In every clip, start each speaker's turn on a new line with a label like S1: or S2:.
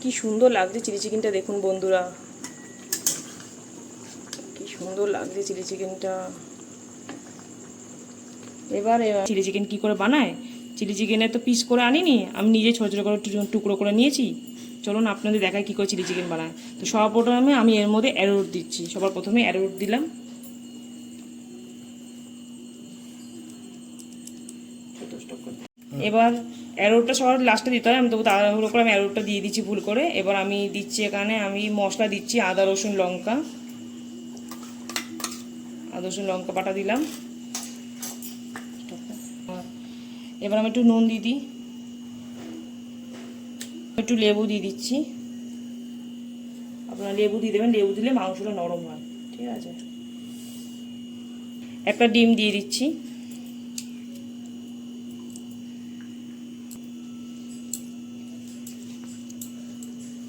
S1: কি সুন্দর লাগছে চিলি চিকেনটা, দেখুন বন্ধুরা। কি সুন্দর লাগছে চিলি চিকেনটা। এবার চিলি চিকেন কি করে বানায়? চিলি চিকেনের তো পিস করে আনিনি, আমি নিজে ছোটো ছোটো করে টুকরো করে নিয়েছি। চলুন আপনাদের দেখায় কী করে চিলি চিকেন বানায়। তো সবার প্রথমে আমি এর মধ্যে অ্যারোট দিচ্ছি। সবার প্রথমে অ্যারোট দিলাম। এবার অ্যারোটটা সবার লাস্টে দিতে হয় আমি তবু তাড়াহুড়ো করে আমি অ্যারোটটা দিয়ে দিচ্ছি ভুল করে। এবার আমি দিচ্ছি এখানে, আমি মশলা দিচ্ছি আদা, রসুন, লঙ্কা। আদা, রসুন, লঙ্কা বাটা দিলাম। এবার আমি একটু নুন দিয়ে দিই। একটু লেবু দিয়ে দিচ্ছি। আপনারা লেবু দিয়ে দেবেন, লেবু দিলে মাংসটা নরম হয়, ঠিক আছে? একটা ডিম দিয়ে দিচ্ছি।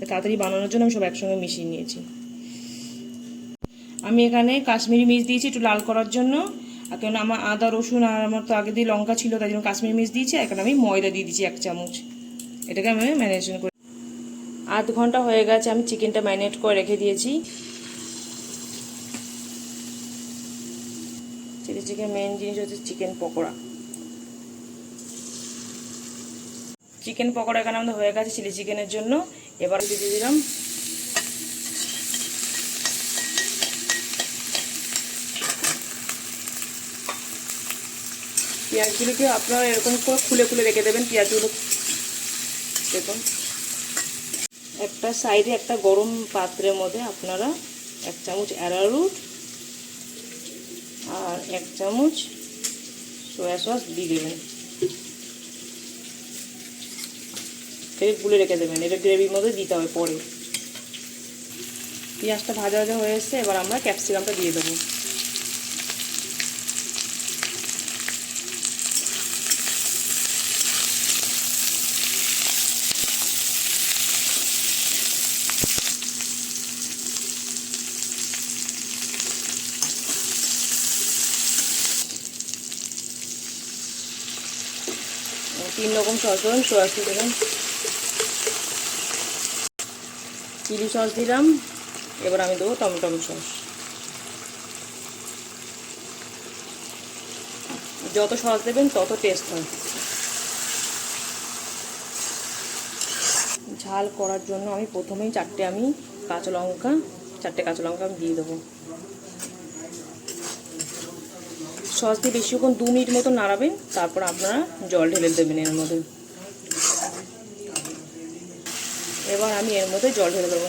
S1: তাড়াতাড়ি বানানোর জন্য আমি সব একসঙ্গে মিশিয়ে নিয়েছি। আমি এখানে কাশ্মীরি মির্চ দিয়েছি একটু লাল করার জন্য। আর কেন আমার আদা, রসুন আর আমার তো আগে দিয়ে লঙ্কা ছিল, তাই জন্য কাশ্মীরি মির্চ দিয়েছি। এখানে আমি ময়দা দিয়ে দিয়েছি এক চামচ। এটাকে আমি ম্যারিনেশন করে আধ ঘণ্টা হয়ে গেছে, আমি চিকেনটা ম্যারিনেট করে রেখে দিয়েছি। চিলি চিকেন মেন জিনিস হচ্ছে চিকেন পকোড়া। চিকেন পকোড়া এখানে আমাদের হয়ে গেছে চিলি চিকেনের জন্য। এবার দিয়ে দিলাম। পেঁয়াজগুলোকে আপনারা এরকম করে খুলে খুলে রেখে দেবেন, পেঁয়াজগুলো। দেখুন। একটা সাইডে একটা গরম পাত্রের মধ্যে আপনারা এক চামচ অ্যারারুট আর এক চামচ সয়া সস দিয়ে দেবেন। এটাকে গুলে রেখে দেবেন। এটা গ্রেভির মধ্যে দিতে হবে পরে। পেঁয়াজটা ভাজা ভাজা হয়ে এসছে, এবার আমরা ক্যাপসিকামটা দিয়ে দেবো। তিন রকম সস সোয়া সস দেবেন। চিলি সস দিলাম। এবার আমি দেবো টমেটো সস। যত সস দেবেন তত টেস্ট হয়। ঝাল করার জন্য আমি প্রথমেই চারটে আমি কাঁচা লঙ্কা, চারটে কাঁচা লঙ্কা আমি দিয়ে দেবো। সস দিয়ে বেশিক্ষণ দু মিনিট মতো নাড়াবেন, তারপর আপনারা জল ঢেলে দেবেন এর মধ্যে। এবার আমি এর মধ্যে জল ঢেলে দেবো।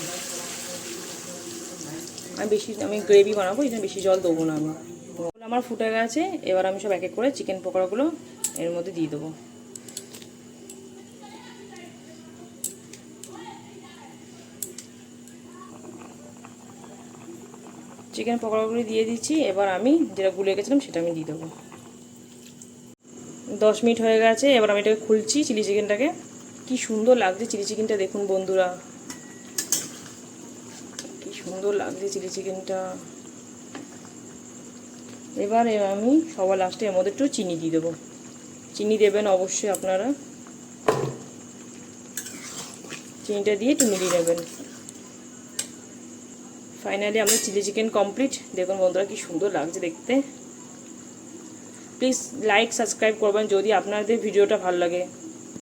S1: আমি বেশি, আমি গ্রেভি বানাবো এই বেশি জল দেবো না আমি। আমার ফুটে গেছে, এবার আমি সব এক এক করে চিকেন পকোড়াগুলো এর মধ্যে দিয়ে দেবো। চিকেন পকোড়াগুলি দিয়ে দিচ্ছি, এবার আমি যেটা গুলে গেছিলাম সেটা আমি দিয়ে দেবো। দশ মিনিট হয়ে গেছে, এবার আমি এটাকে খুলছি চিলি চিকেনটাকে কি সুন্দর লাগছে চিলি চিকেনটা দেখুন বন্ধুরা। কি সুন্দর লাগছে চিলি চিকেনটা। এবার আমি সবার লাস্টে এর মধ্যে একটু চিনি দিয়ে দেবো। চিনি দেবেন অবশ্যই আপনারা। চিনিটা দিয়ে একটু মিলিয়ে নেবেন। ফাইনালি আমাদের চিলি চিকেন কমপ্লিট দেখুন বন্ধুরা কি সুন্দর লাগছে দেখতে। প্লিজ লাইক সাবস্ক্রাইব করবেন যদি আপনাদের ভিডিওটা ভালো লাগে।